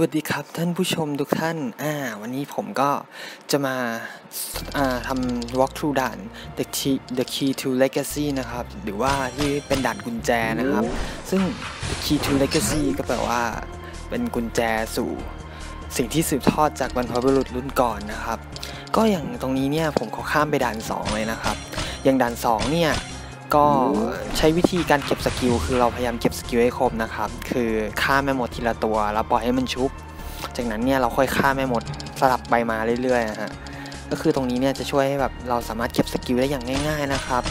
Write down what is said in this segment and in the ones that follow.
วัสดีครับท่านผู้ชมทุกท่าน อ่า วันนี้ผมก็จะมา อ่าทำ walk through ด่าน the key the key to legacy นะครับ หรือว่าที่เป็นด่านกุญแจนะครับ ซึ่ง the key to legacy ก็แปลว่า เป็นกุญแจสู่ สิ่งที่สืบทอดจากบรรพบุรุษรุ่นก่อนนะครับ ก็อย่างตรงนี้เนี่ยผมขอข้ามไปด่าน 2 เลยนะครับ อย่างด่าน 2 เนี่ย ก็ใช้วิธีการเก็บสกิลคือเราพยายามเก็บสกิลให้ครบนะครับ คือฆ่าแม่มดทีละตัวแล้วปล่อยให้มันชุบ จากนั้นเนี่ยเราค่อยฆ่าแม่มดสลับไปมาเรื่อยๆนะฮะก็คือตรงนี้เนี่ยจะช่วยให้แบบเราสามารถเก็บสกิลได้อย่างง่าย ๆนะครับ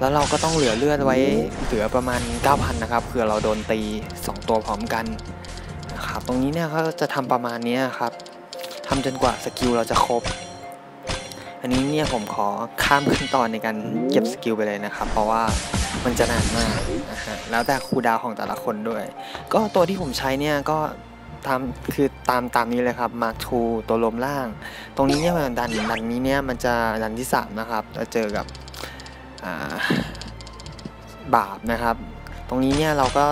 แล้วเราก็ต้องเหลือเลือดไว้เหลือประมาณ 9,000 นะครับเผื่อเราโดนตี 2 ตัวพร้อมกันนะครับตรงนี้เนี่ยก็จะทำประมาณนี้ครับทำจนกว่าสกิลเราจะครบ อันนี้เนี่ยผมขอข้ามขั้นตอนในการเก็บสกิลไปเลยนะครับ เพราะว่ามันจะนานมากนะฮะแล้วแต่คูดาวของแต่ละคนด้วย ก็ตัวที่ผมใช้เนี่ยก็ตามคือตามตามนี้เลยครับ Mark II ตัวลมล่าง ตรงนี้เนี่ยดันดันนี้เนี่ยมันจะดันที่ 3 นะครับจะเจอกับอ่าบาปนะครับ ตรงนี้เนี่ยเราก็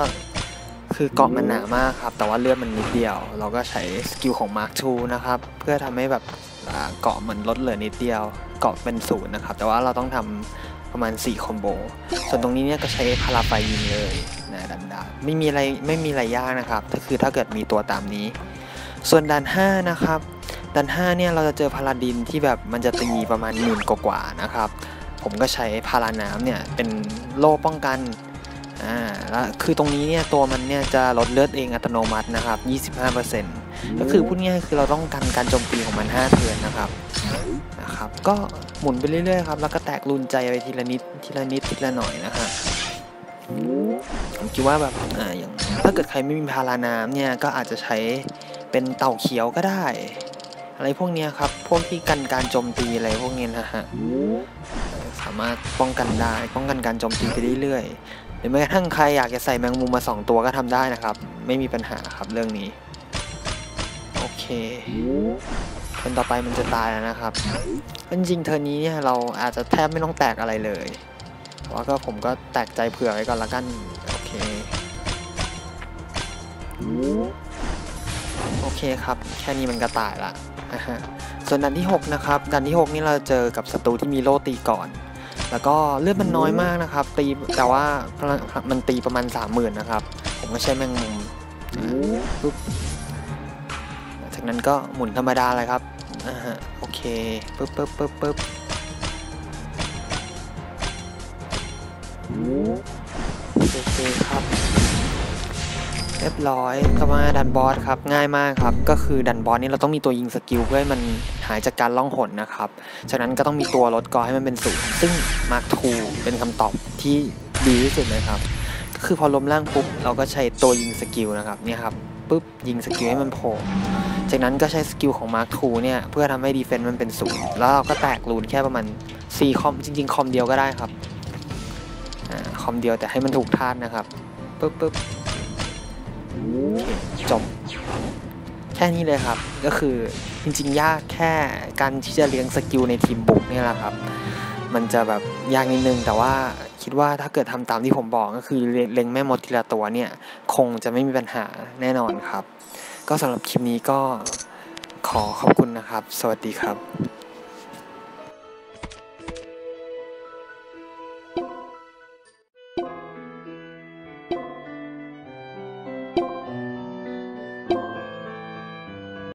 คือเกาะมันหนามากครับ แต่ว่าเลือดมันนิดเดียว เราก็ใช้สกิลของ Mark II นะครับ เพื่อทำให้แบบ เกาะมันลดเหลือนิดเดียว เกาะเป็นศูนย์นะครับ แต่ว่าเราต้องทำประมาณ 4 คอมโบ ส่วนตรงนี้เนี่ยก็ใช้พาราไฟยิงเลยนะดันดาไม่มีอะไรไม่มีอะไรยากนะครับก็คือถ้าเกิดมีตัวตามนี้ ส่วนดัน5นะครับ ดัน5เนี่ยเราจะเจอพาราดินที่แบบมันจะตีประมาณหมื่นกว่าๆนะครับ ผมก็ใช้พาราน้ำเนี่ยเป็นโล่ป้องกัน อ่าแล้วคือตรงนี้เนี่ยตัวมันเนี่ยจะลดเลือดเองอัตโนมัตินะครับ 25%ก็คือพูดง่ายๆคือเราต้องกันการโจมตีของมัน 5 เทือนนะครับนะครับ ก็หมุนไปเรื่อยๆครับแล้วก็แตกรุนใจไปทีละนิดทีละนิดทีละหน่อยนะฮะผมคิดว่าแบบอ่าอย่างถ้าเกิดใครไม่มีพาราน้ำเนี่ยก็อาจจะใช้เป็นเต่าเขียวก็ได้ อะไรพวกเนี้ยครับพวกที่กันการโจมตีอะไรพวกนี้นะฮะสามารถป้องกันได้ป้องกันการโจมตีไปเรื่อยๆ หรือแม้กระทั่งใครอยากจะใส่แมงมุมมา 2 ตัวก็ทำได้นะครับ ไม่มีปัญหาครับเรื่องนี้ โอเคคนต่อไปมันจะตายแล้วนะครับจริงเทอร์นี้เนี่ยเราอาจจะแทบไม่ต้องแตกอะไรเลยแต่ว่าก็ผมก็แตกใจเผื่อไว้ก่อนละกัน โอเค โอเคครับ แค่นี้มันก็ตายละฮะส่วนดันที่ 6 นะครับ ดันที่ 6 นี่เราเจอกับศัตรูที่มีโล่ตีก่อน แล้วก็เลือดมันน้อยมากนะครับ ตีแต่ว่ามันตีประมาณ30,000นะครับ ผมก็ใช้แมงมุมปุ๊บจากนั้นก็หมุนธรรมดาเลยครับอ่าฮะโอเคปึ๊บปึ๊บปึ๊บปึ๊บโอเคครับ เรียบร้อยก็มาดันบอสครับง่ายมากครับ ก็คือดันบอสนี่เราต้องมีตัวยิงสกิลเพื่อให้มันหายจากการล่องหนนะครับจากนั้นก็ต้องมีตัวลดกอให้มันเป็นศูนย์ซึ่งมาร์คทูเป็นคำตอบที่ดีที่สุดเลยครับก็คือพอล้มล่างปุ๊บเราก็ใช้ตัวยิงสกิลนะครับเนี่ยครับปุ๊บยิงสกิลให้มันโผล่จากนั้นก็ใช้สกิลของมาร์คทูเนี่ยเพื่อทำให้ดีเฟนต์มันเป็นศูนย์แล้วเราก็แตกรูนแค่ประมาณ4คอมจริง ๆ คอมเดียวก็ได้ครับอคอมเดียวแต่ให้มันถูกท่านนะครับปุ๊บปุ๊บ จบ แค่นี้เลยครับ ก็คือจริงๆ ยากแค่การที่จะเลี้ยงสกิลในทีมบุกนี่แหละครับ มันจะแบบยากนิดนึง แต่ว่าคิดว่าถ้าเกิดทำตามที่ผมบอกก็คือเล็งแม่มดทีละตัวเนี่ย คงจะไม่มีปัญหาแน่นอนครับ ก็สำหรับคลิปนี้ก็ขอขอบคุณนะครับ สวัสดีครับ